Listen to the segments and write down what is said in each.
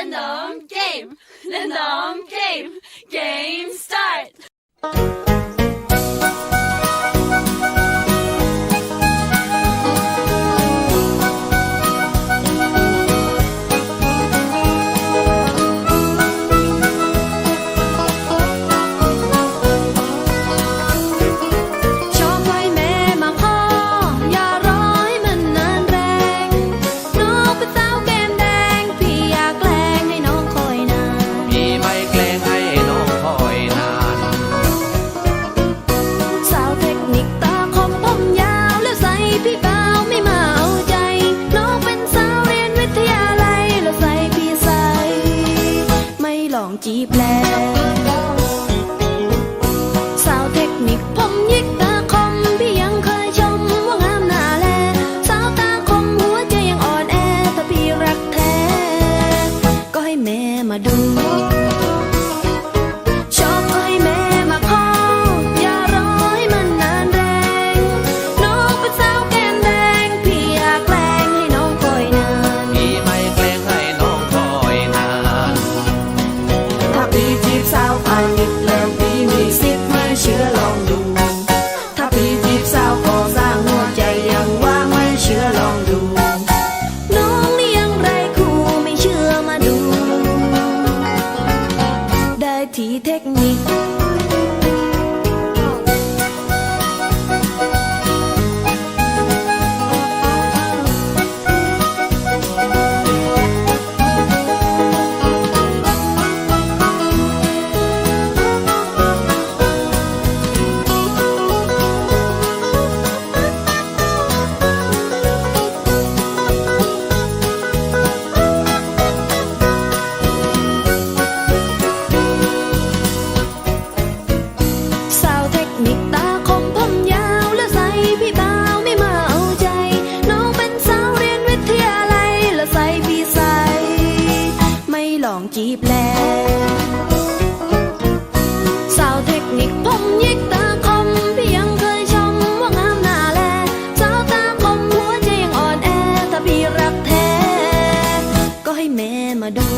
Lendong game! Lendong game! Game start! จีบแล้วสาวเทคนิคผม จีบแลสาวเทคนิคผมยิกตาคมพี่ยังเคยชมว่างามหน้าแลสาวตาคมหัวใจยังอ่อนแอถ้าพี่รักแท้ ก็ให้แม่มาดู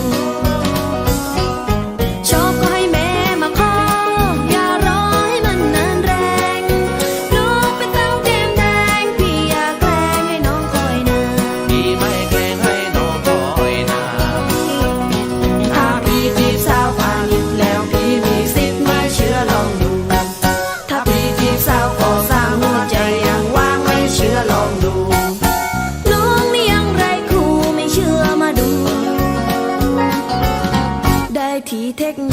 Qualitäten